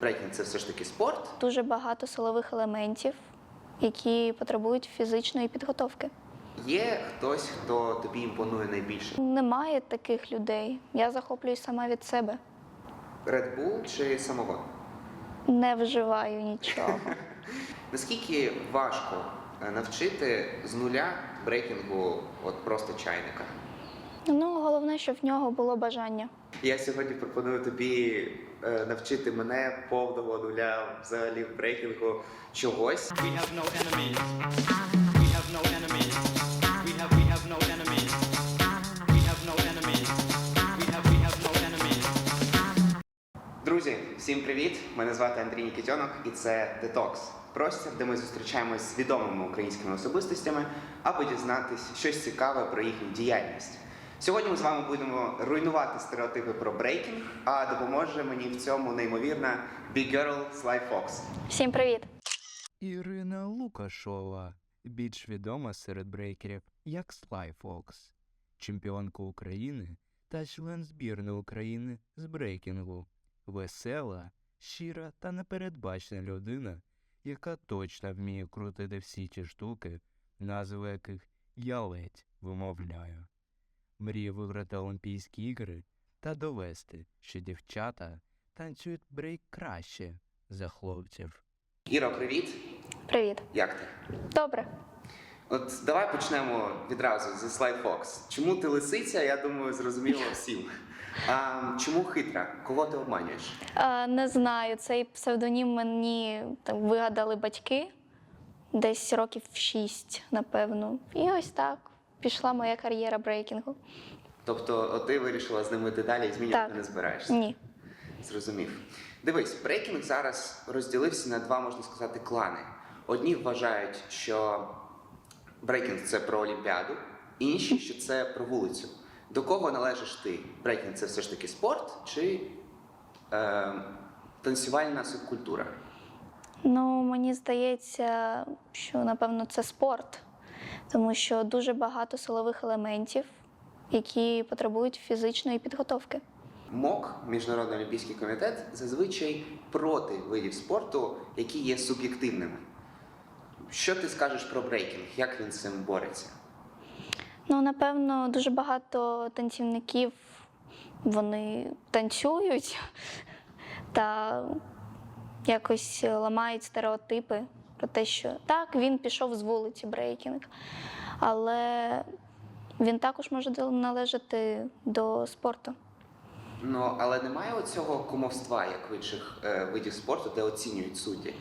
Брейкінг це все ж таки спорт. Дуже багато силових елементів, які потребують фізичної підготовки. Є хтось, хто тобі імпонує найбільше. Немає таких людей. Я захоплююсь сама від себе. Red Bull чи самогон? Не вживаю нічого. Наскільки важко е, навчити з нуля брейкінгу от просто чайника? Ну, головне, щоб в нього було бажання. Я сьогодні пропоную тобі е, навчити мене повного нуля взагалі в брейкінгу чогось. We have no enemies. Всім привіт! Мене звати Андрій Нікітьонок і це Detox. Простір, де ми зустрічаємось з відомими українськими особистостями, аби дізнатись щось цікаве про їхню діяльність. Сьогодні ми з вами будемо руйнувати стереотипи про брейкінг, а допоможе мені в цьому неймовірна Big Girl Sly Fox. Всім привіт! Ірина Лукашова, більш відома серед брейкерів як Sly Fox, чемпіонка України та член збірної України з брейкінгу, весела, щира та непередбачена людина, яка точно вміє крутити всі ті штуки, назви яких я ледь вимовляю. Мріє виграти Олімпійські ігри та довести, що дівчата танцюють брейк краще за хлопців. Іро, привіт! Привіт! Як ти? Добре. От давай почнемо відразу зі Fox. Чому ти лисиця? Я думаю, зрозуміло всім. А чому хитра? Кого ти обманюєш? А, не знаю, цей псевдонім мені так, вигадали батьки десь років шість, напевно. І ось так пішла моя кар'єра брейкінгу. Тобто, ти вирішила з ними йти далі і змінювати Так. не збираєшся? Ні. Зрозумів. Дивись, брейкінг зараз розділився на два, можна сказати, клани. Одні вважають, що брейкінг це про Олімпіаду, інші, що це про вулицю. До кого належиш ти? Брейкінг це все ж таки спорт чи е, танцювальна субкультура? Ну, мені здається, що напевно це спорт, тому що дуже багато силових елементів, які потребують фізичної підготовки. МОК, Міжнародний олімпійський комітет, зазвичай проти видів спорту, які є суб'єктивними. Що ти скажеш про брейкінг? Як він з цим бореться? Ну, напевно, дуже багато танцівників вони танцюють та якось ламають стереотипи про те, що так, він пішов з вулиці брейкінг, але він також може належати до спорту. Ну, але немає оцього кумовства, як в інших е, видів спорту, де оцінюють судді?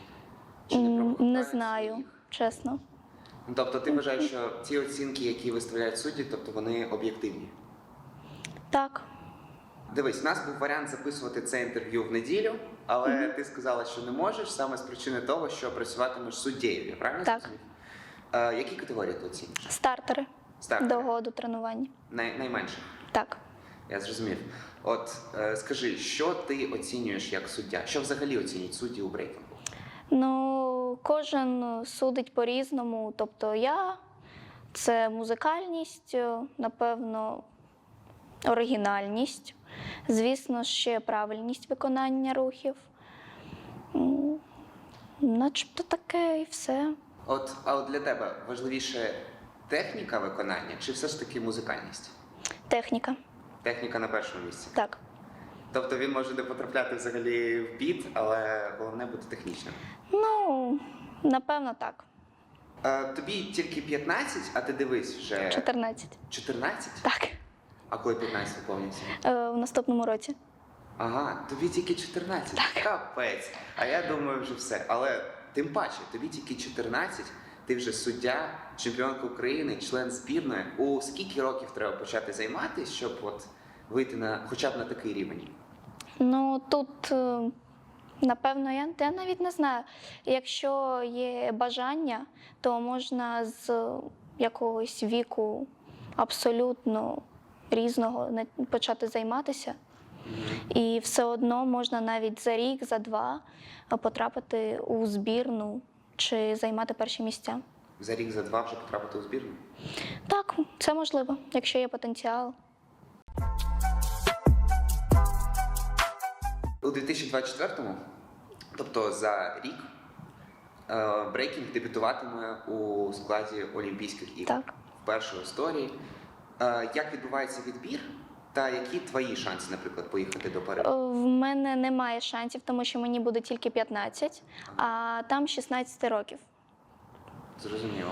Чи М, Не знаю, своїх? чесно. Тобто ти вважаєш, що ці оцінки, які виставляють судді, тобто вони об'єктивні? Так, Дивись, у нас був варіант записувати це інтерв'ю в неділю, але ти сказала, що не можеш саме з причини того, що працюватимеш суддєю, я правильно Так. Е, які категорії ти оцінюєш? стартери Стартери? до тренування. Най- найменше. Так. Я зрозумів. От е, скажи, що ти оцінюєш як суддя? Що взагалі оцінюють судді у брейкінгу? Ну, кожен судить по-різному. Тобто я це музикальність, е, напевно, оригінальність, звісно, ще правильність виконання рухів. Начебто таке і все. От, а от для тебе важливіше техніка виконання чи все ж таки музикальність? Техніка. Техніка на першому місці. Так. Тобто він може не потрапляти взагалі в біт, але головне бути технічним. Ну, напевно, так. Е, тобі тільки 15, а ти дивись вже 14. 14? Так. А коли 15 виповнюється? Е, в наступному році. Ага, тобі тільки 14. Капець. А я думаю, вже все. Але тим паче, тобі тільки 14, ти вже суддя, чемпіонка України, член збірної. У скільки років треба почати займатися, щоб от вийти на хоча б на такий рівень? Ну тут, е, напевно, я, я навіть не знаю. Якщо є бажання, то можна з якогось віку абсолютно різного почати займатися. І все одно можна навіть за рік, за два потрапити у збірну чи займати перші місця. За рік, за два вже потрапити у збірну? Так, це можливо, якщо є потенціал. У 2024-му, тобто за рік, е, брейкінг дебютуватиме у складі Олімпійських ігор. Так. Вперше в історії. Е, Як відбувається відбір, та які твої шанси, наприклад, поїхати до Е, Парижу? В мене немає шансів, тому що мені буде тільки 15, а там 16 років. Зрозуміло.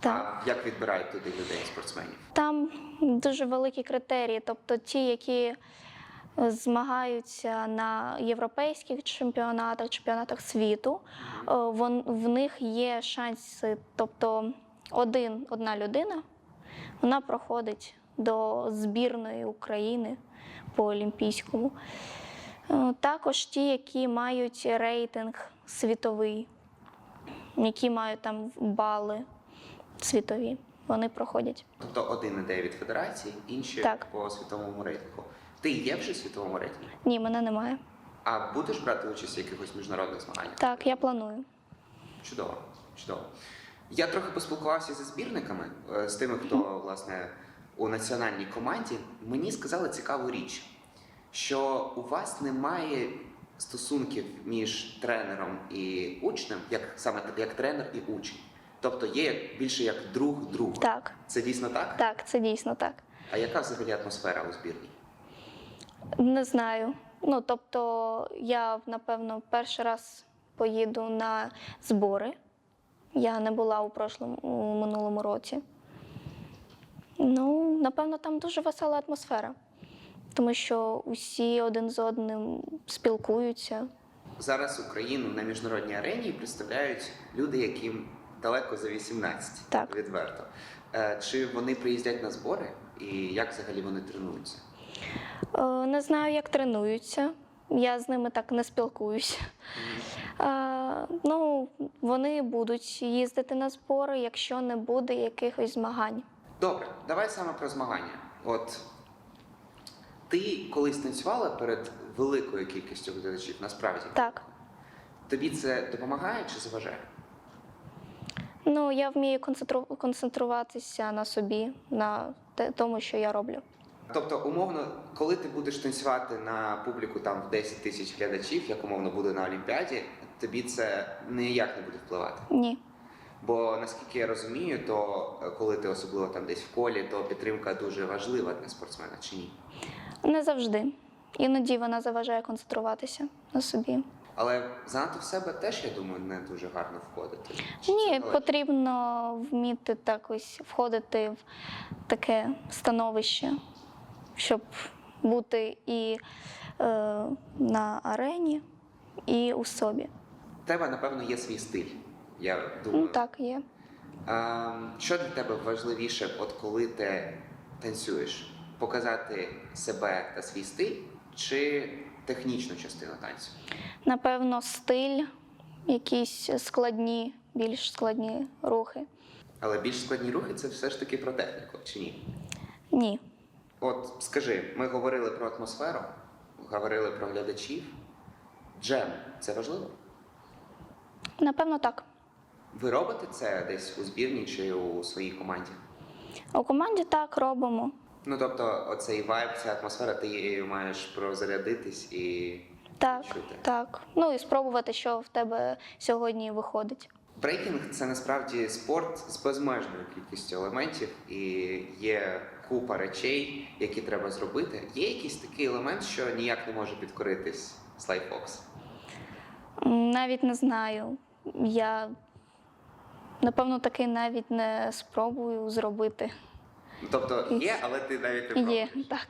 Так. А як відбирають туди людей, спортсменів? Там дуже великі критерії, тобто ті, які е, змагаються на європейських чемпіонатах, чемпіонатах світу, е, вон, в них є шанси, тобто один, одна людина, вона проходить до збірної України по Олімпійському. Е, Також ті, які мають рейтинг світовий, які мають там бали світові, вони проходять. Тобто один іде від федерації, інші Так. по світовому рейтингу. Ти є вже в світовому рейтингу? Ні, мене немає. А будеш брати участь в якихось міжнародних змаганнях? Так, я планую. Чудово, чудово. Я трохи поспілкувався зі збірниками, е, з тими, хто власне у національній команді. Мені сказали цікаву річ, що у вас немає стосунків між тренером і учнем, як саме так, як тренер і учень. Тобто є більше як друг друг. Так, Це дійсно так? так, це дійсно так. А яка взагалі атмосфера у збірній? Не знаю. Ну, тобто, я, напевно, перший раз поїду на збори. Я не була у прошлому у минулому році. Ну, напевно, там дуже весела атмосфера, тому що усі один з одним спілкуються. Зараз Україну на міжнародній арені представляють люди, яким далеко за 18, Так. відверто. Е, Чи вони приїздять на збори і як взагалі вони тренуються? Е, Не знаю, як тренуються. Я з ними так не спілкуюся. Е, ну, вони будуть їздити на збори, якщо не буде якихось змагань. Добре, давай саме про змагання. От ти колись танцювала перед великою кількістю глядачів, насправді. Так. Тобі це допомагає чи заважає? Ну, я вмію концентру- концентруватися на собі, на тому, що я роблю. Тобто, умовно, коли ти будеш танцювати на публіку там в 10 тисяч глядачів, як умовно буде на Олімпіаді, тобі це ніяк не буде впливати. Ні. Бо наскільки я розумію, то е, коли ти особливо там десь в колі, то підтримка дуже важлива для спортсмена чи ні? Не завжди. Іноді вона заважає концентруватися на собі. Але занадто в себе теж, я думаю, не дуже гарно входити. Чи Ні, потрібно вміти так ось входити в таке становище, щоб бути і е, на арені, і у собі. В тебе, напевно, є свій стиль. Я думаю. Ну так, є. А, що для тебе важливіше, от коли ти танцюєш? Показати себе та свій стиль чи технічну частину танцю? Напевно, стиль, якісь складні, більш складні рухи. Але більш складні рухи це все ж таки про техніку, чи ні? Ні. От скажи, ми говорили про атмосферу, говорили про глядачів. Джем це важливо? Напевно, так. Ви робите це десь у збірні чи у своїй команді? У команді так робимо. Ну тобто, оцей вайб, ця атмосфера, ти її маєш прозарядитись і Так, чути. так. Ну і спробувати, що в тебе сьогодні виходить. Брейкінг це насправді спорт з безмежною кількістю елементів, і є купа речей, які треба зробити. Є якийсь такий елемент, що ніяк не може підкоритись Слайфокс. Навіть не знаю. Я напевно таки навіть не спробую зробити. Тобто є, але ти навіть не Є, так.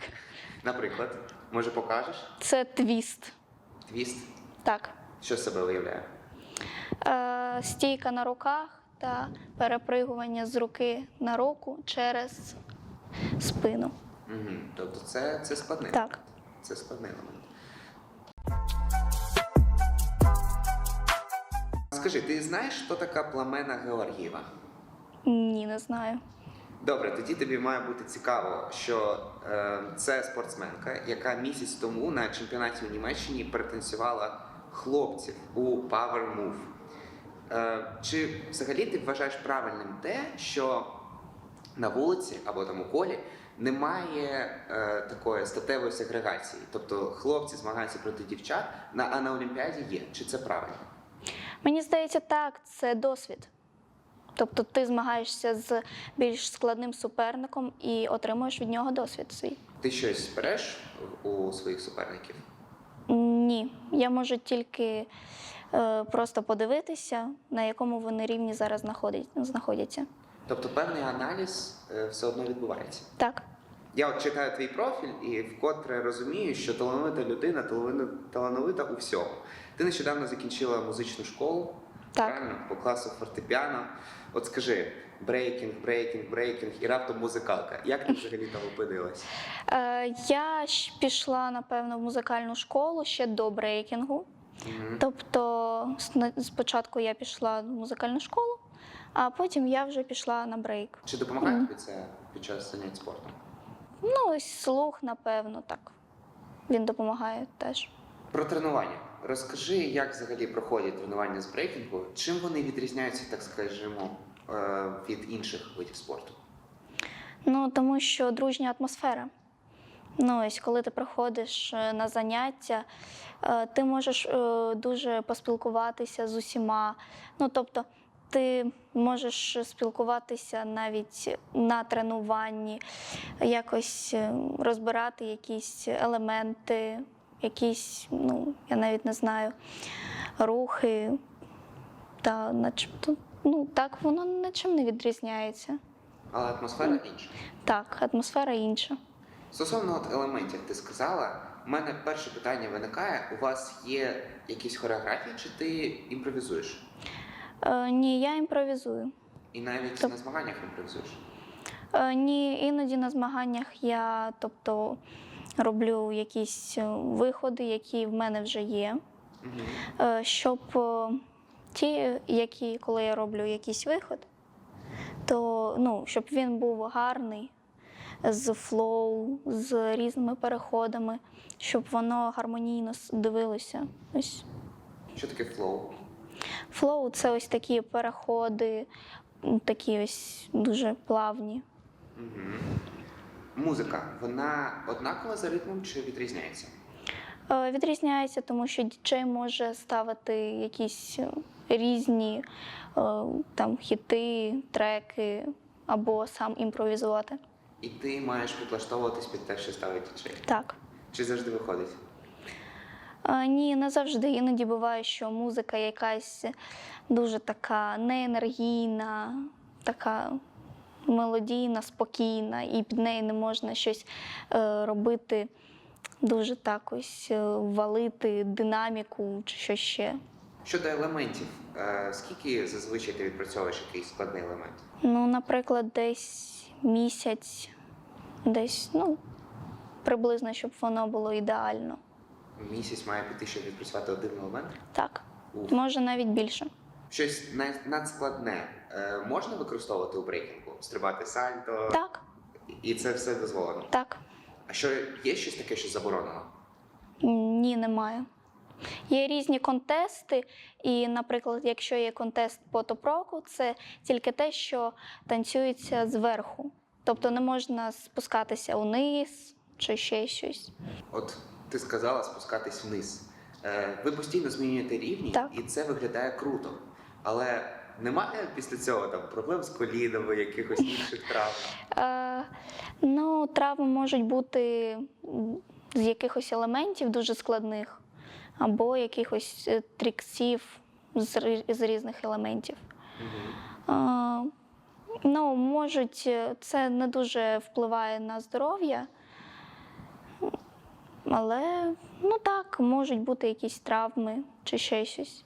Наприклад, може покажеш Це твіст. твіст, Так. що з себе виявляє? Е, стійка на руках та перепригування з руки на руку через спину. Угу. Тобто це, це складний Так. Це складний елемент. Скажи, ти знаєш, хто така пламена Георгієва? Ні, не знаю. Добре, тоді тобі має бути цікаво, що е, це спортсменка, яка місяць тому на чемпіонаті у Німеччині перетанцювала хлопців у Power Move. Е, чи взагалі ти вважаєш правильним те, що на вулиці або там у колі немає е, такої статевої сегрегації. Тобто хлопці змагаються проти дівчат, на, а на Олімпіаді є. Чи це правильно? Мені здається, так, це досвід. Тобто ти змагаєшся з більш складним суперником і отримуєш від нього досвід свій. Ти щось береш у своїх суперників? Ні, я можу тільки е, просто подивитися, на якому вони рівні зараз знаходять- знаходяться. Тобто певний аналіз е, все одно відбувається. Так, Я от читаю твій профіль і вкотре розумію, що талановита людина талановита, талановита у всьому. Ти нещодавно закінчила музичну школу, Так. правильно? По класу фортепіано. От скажи, брейкінг, брейкінг, брейкінг і раптом музикалка. Як ти взагалі там опинилась? е, я ж пішла, напевно, в музикальну школу ще до брейкінгу. Мгм. Тобто сна- спочатку я пішла в музикальну школу, а потім я вже пішла на брейк. Чи допомагає тобі це під час занять спортом? Ну, ось слух, напевно, так. Він допомагає теж. Про тренування. Розкажи, як взагалі проходять тренування з брейкінгу, чим вони відрізняються, так скажімо, е, від інших видів спорту? Ну, тому що дружня атмосфера. Ну, ось коли ти приходиш е, на заняття, е, ти можеш дуже поспілкуватися з усіма. Ну, тобто, ти можеш спілкуватися навіть на тренуванні, якось е, розбирати якісь елементи, якісь, ну, я навіть не знаю, рухи. Та начебто, ну так воно нічим не відрізняється. Але атмосфера інша. Так, атмосфера інша. Стосовно от елементів, ти сказала, у мене перше питання виникає: у вас є якісь хореографії, чи ти імпровізуєш? Е, ні, я імпровізую. І навіть Тоб- на змаганнях імпровізуєш? Е, ні, іноді на змаганнях я тобто, роблю якісь е, виходи, які в мене вже є. Угу. Е, щоб е, ті, які, коли я роблю якийсь виход, то ну, щоб він був гарний, з флоу, з різними переходами, щоб воно гармонійно с- дивилося. Ось Що таке флоу? Флоу це ось такі переходи, такі ось дуже плавні. Угу. Музика, вона однакова за ритмом чи відрізняється? Е, Відрізняється, тому що діджей може ставити якісь е, різні е, там хіти, треки або сам імпровізувати. І ти маєш підлаштовуватись під те, що ставить діджей. Так. Чи завжди виходить? Ні, не завжди. Іноді буває, що музика якась дуже така неенергійна, така мелодійна, спокійна, і під неї не можна щось е, робити, дуже так ось е, валити динаміку чи що ще. Щодо елементів, е, скільки зазвичай ти відпрацьовуєш якийсь складний елемент? Ну, наприклад, десь місяць, десь, ну, приблизно, щоб воно було ідеально. Місяць має піти, щоб відпрацювати один елемент? Так, Уф. може навіть більше. Щось надскладне е, можна використовувати у брейкінгу? Стрибати сальто, Так, і це все дозволено. так. А що є щось таке, що заборонено? Ні, немає. Є різні контести, і, наприклад, якщо є контест по топроку, це тільки те, що танцюється зверху. Тобто не можна спускатися униз чи ще щось. От ти сказала спускатись вниз. Е, ви постійно змінюєте рівні, Так. і це виглядає круто. Але немає після цього там проблем з колінами, якихось інших травм. Е, ну, травми можуть бути з якихось елементів дуже складних, або якихось е, тріксів з, з різних елементів. Е, Ну, можуть, це не дуже впливає на здоров'я, але ну так, можуть бути якісь травми чи ще щось.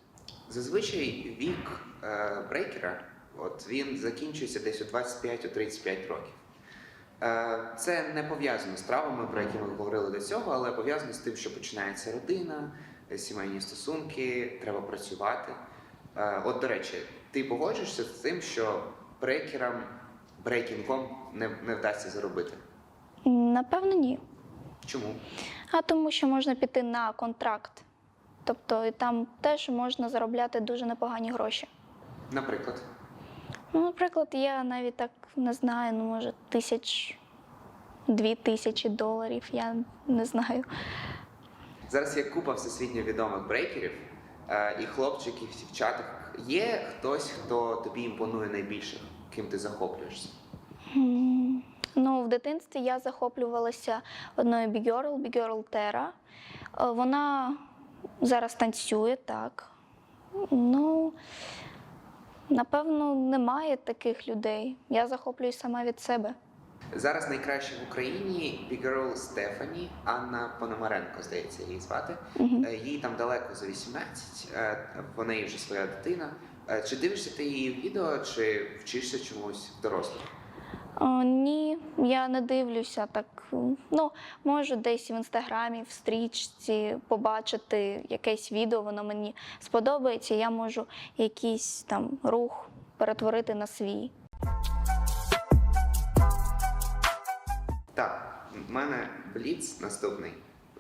Зазвичай вік е, брейкера, от він закінчується десь у 25-35 років. Е, це не пов'язано з травмами, про які ми говорили до цього, але пов'язано з тим, що починається родина, сімейні стосунки, треба працювати. Е, от, до речі, ти погоджуєшся з тим, що брейкерам брейкінгом не, не вдасться заробити. Напевно, ні. Чому? А тому, що можна піти на контракт. Тобто і там теж можна заробляти дуже непогані гроші. Наприклад, Ну, наприклад, я навіть так не знаю, ну може тисяч дві тисячі доларів, я не знаю. Зараз є купа всесвітньо відомих брейкерів, е, і хлопчиків, і дівчаток. Є хтось, хто тобі імпонує найбільше, ким ти захоплюєшся? Ну, в дитинстві я захоплювалася одною бігерл, бігерл Тера. Вона зараз танцює, так. Ну, напевно, немає таких людей. Я захоплююсь сама від себе. Зараз найкраще в Україні бігерл Стефані, Анна Пономаренко, здається, її звати. Е, Їй там далеко за 18, е, в неї вже своя дитина. Е, Чи дивишся ти її відео, чи вчишся чомусь в дорослих? О, ні, я не дивлюся так. Ну, можу десь в інстаграмі, в стрічці побачити якесь відео, воно мені сподобається. Я можу якийсь там рух перетворити на свій. Так, в мене бліц наступний.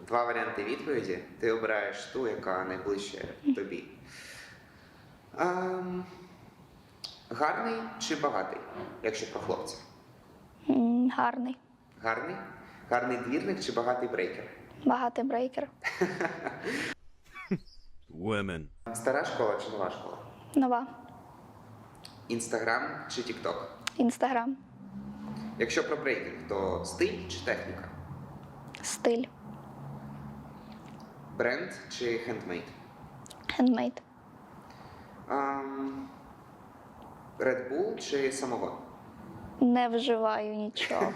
Два варіанти відповіді. Ти обираєш ту, яка найближче тобі. Ем, гарний чи багатий, якщо про хлопця? Гарний, Гарний? Гарний двірник чи багатий брейкер? багатий брейкер. Women. Стара школа чи нова школа? Нова. Інстаграм чи Тікток? Інстаграм. Якщо про брейкінг, то стиль чи техніка? Стиль. Бренд чи хендмейд? Хендмейд. Red Bull чи самогон? Не вживаю нічого.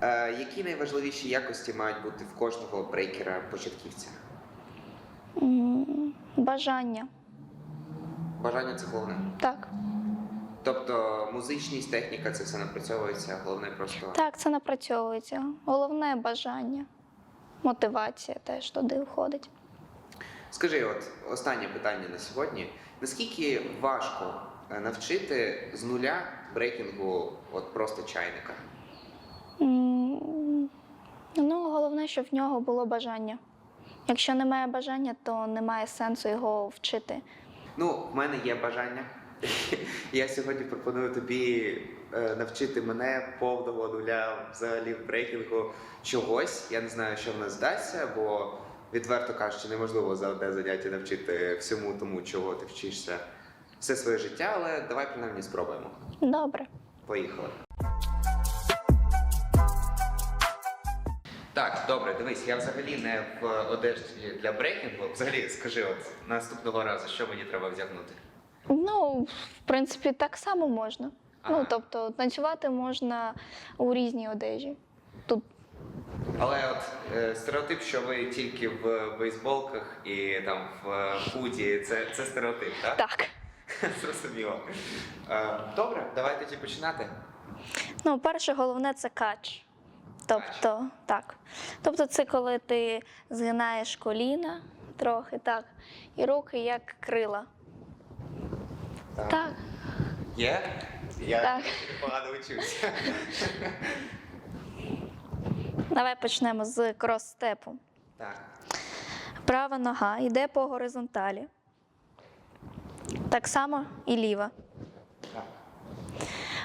Е, які найважливіші якості мають бути в кожного брейкера-початківця? М, Бажання. Бажання це головне. Так. Тобто музичність, техніка це все напрацьовується, головне просто. Так, це напрацьовується. Головне бажання. Мотивація теж туди входить. Скажи, от останнє питання на сьогодні. Наскільки важко навчити з нуля брейкінгу от просто чайника? Ну, головне, щоб в нього було бажання. Якщо немає бажання, то немає сенсу його вчити. Ну, в мене є бажання. Я сьогодні пропоную тобі е, навчити мене повного нуля взагалі в брейкінгу чогось. Я не знаю, що в нас здасться, бо відверто кажучи, неможливо за одне заняття навчити всьому тому, чого ти вчишся все своє життя, але давай принаймні спробуємо. Добре. Поїхали. Так, добре, дивись, я взагалі не в одежі для брейкінгу. Взагалі, скажи, от наступного разу, що мені треба вдягнути? Ну, в принципі, так само можна. Ага. Ну, тобто, танцювати можна у різній одежі. Тут Але от е, стереотип, що ви тільки в бейсболках і там в е, худі, це, це стереотип, так? так. Зрозуміло. Е, добре, давай тоді починати. Ну, перше, головне це кач. Тобто, так. Тобто, це коли ти згинаєш коліна трохи, так, і руки як крила. Так. Є? Я Так. погано учуся. Давай почнемо з крос-степу. Так. Права нога йде по горизонталі. Так само і ліва.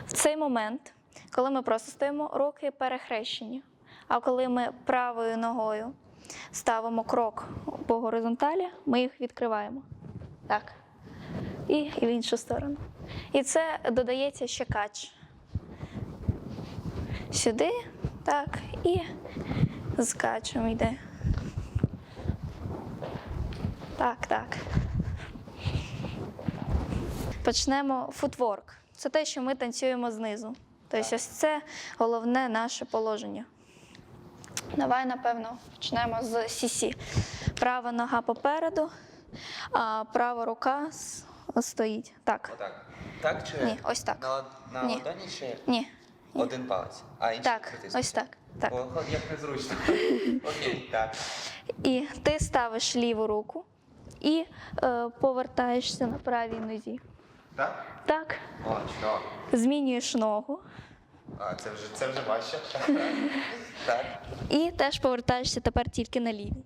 В цей момент, коли ми просто стоїмо, руки перехрещені. А коли ми правою ногою ставимо крок по горизонталі, ми їх відкриваємо. Так. І, і в іншу сторону. І це додається ще кач. Сюди, так, і з качем йде. Так, так. Почнемо футворк. Це те, що ми танцюємо знизу. Тобто, ось це головне наше положення. Давай, напевно, почнемо з сісі. Права нога попереду, а права рука стоїть. Так. Отак. Так чи Ні, ось так. на, на Ні. ладоні чи Ні. Ні. один палець, а інший Так, притиснути? ось так. Так. О, як незручно. Окей, так. І ти ставиш ліву руку і е, повертаєшся на правій нозі. Так? Так. О, чудово. Змінюєш ногу А, це вже, це вже важче. так. і теж повертаєшся тепер тільки на лівій.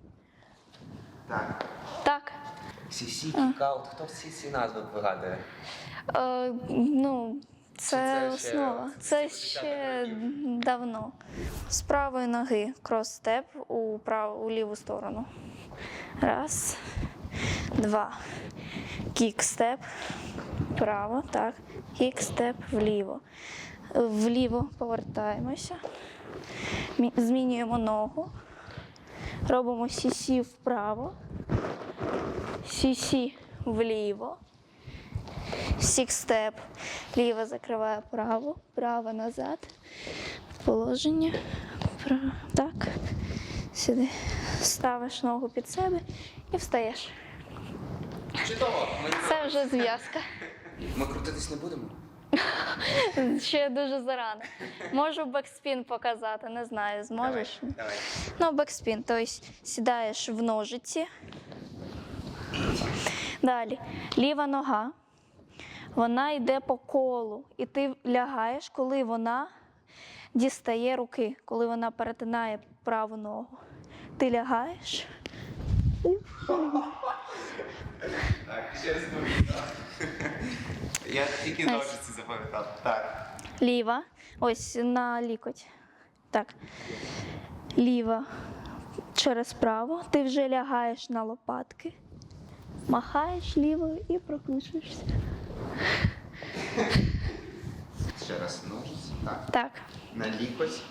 Так. Так. Сісі, кікаут, хто всі ці назви вигадує? Е, ну, це, це ще основа. Це 70-х ще давно. З правої ноги крос-степ у, прав... у ліву сторону. Раз, два. Кік-степ. Право, так. Кік-степ вліво. Вліво повертаємося. Змінюємо ногу. Робимо сісі вправо. Сісі вліво. Сікстеп. Ліво закриває право, право назад. Положення. Право. Так. Сюди. Ставиш ногу під себе і встаєш. Це вже зв'язка. Ми крутитись не будемо. Ще дуже зарано. Можу бекспін показати, не знаю, зможеш. Давай, давай. Ну, бекспін, тобто сідаєш в ножиці. Далі. Ліва нога. Вона йде по колу. І ти лягаєш, коли вона дістає руки, коли вона перетинає праву ногу. Ти лягаєш. Так, ще раз Я тільки Найс. ножиці запам'ятав. Так. Ліва. Ось на лікоть. Так. Ліва через право. Ти вже лягаєш на лопатки. Махаєш лівою і прокручуєшся. Ще раз ножиці. Так. Так, На лікоть.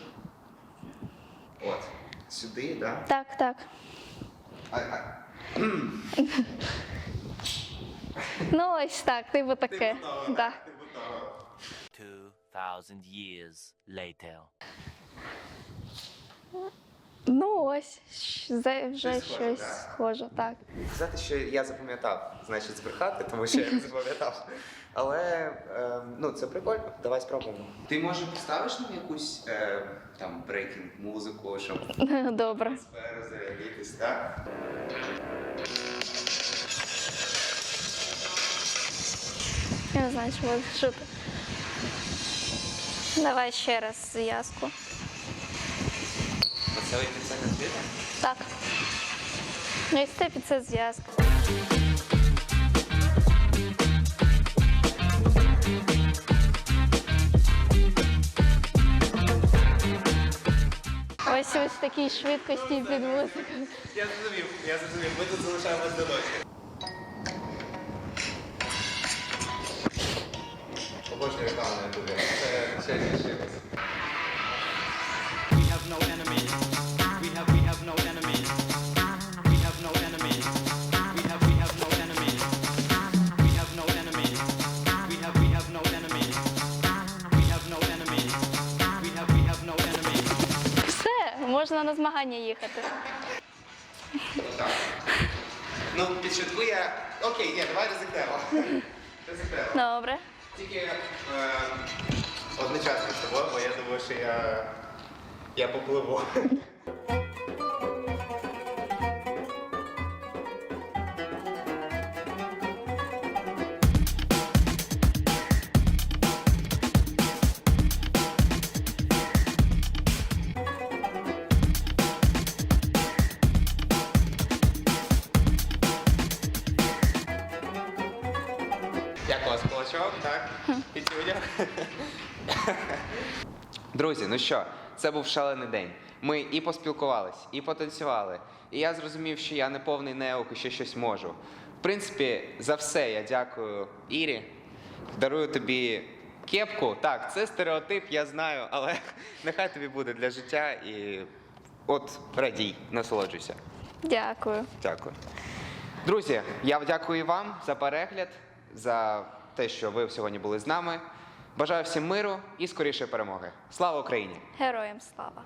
От. Сюди, так? так, так. А, а, Ну, ось так, типу таке. Так. 2,000 years later. Ну, ось щ- вже Щось схоже, щось так. схоже, так. Сказати, що я запам'ятав, значить збрехати, тому що я не запам'ятав. Але ем, ну, це прикольно, давай спробуємо. Ти може поставиш нам якусь е, там брейкінг музику, щоб Добре. сферу зарядитись, так? Я не знаю, що буде чути. Давай ще раз зв'язку. Оце ви під це не? Так. Ну, і це під це зв'язка. Ось ось такій швидкості під музику. Я зрозумів, я зрозумів. Ми тут залишаємось до ночі. Все, можна на змагання їхати. Так. Ну, підшвидку я. Окей, ні, давай ризикнемо. Ризикнемо. Добре. Тільки е, одночасно з тобою, бо я думаю, що я, я попливу. Вас кулачок, так? Пітюня. Друзі, ну що, це був шалений день. Ми і поспілкувались, і потанцювали. І я зрозумів, що я не повний неук і ще щось можу. В принципі, за все я дякую Ірі. Дарую тобі кепку. Так, це стереотип, я знаю, але нехай тобі буде для життя і от радій, насолоджуйся. Дякую. Дякую. Друзі, я дякую вам за перегляд, за те, що ви сьогодні були з нами. Бажаю всім миру і скорішої перемоги. Слава Україні! Героям слава.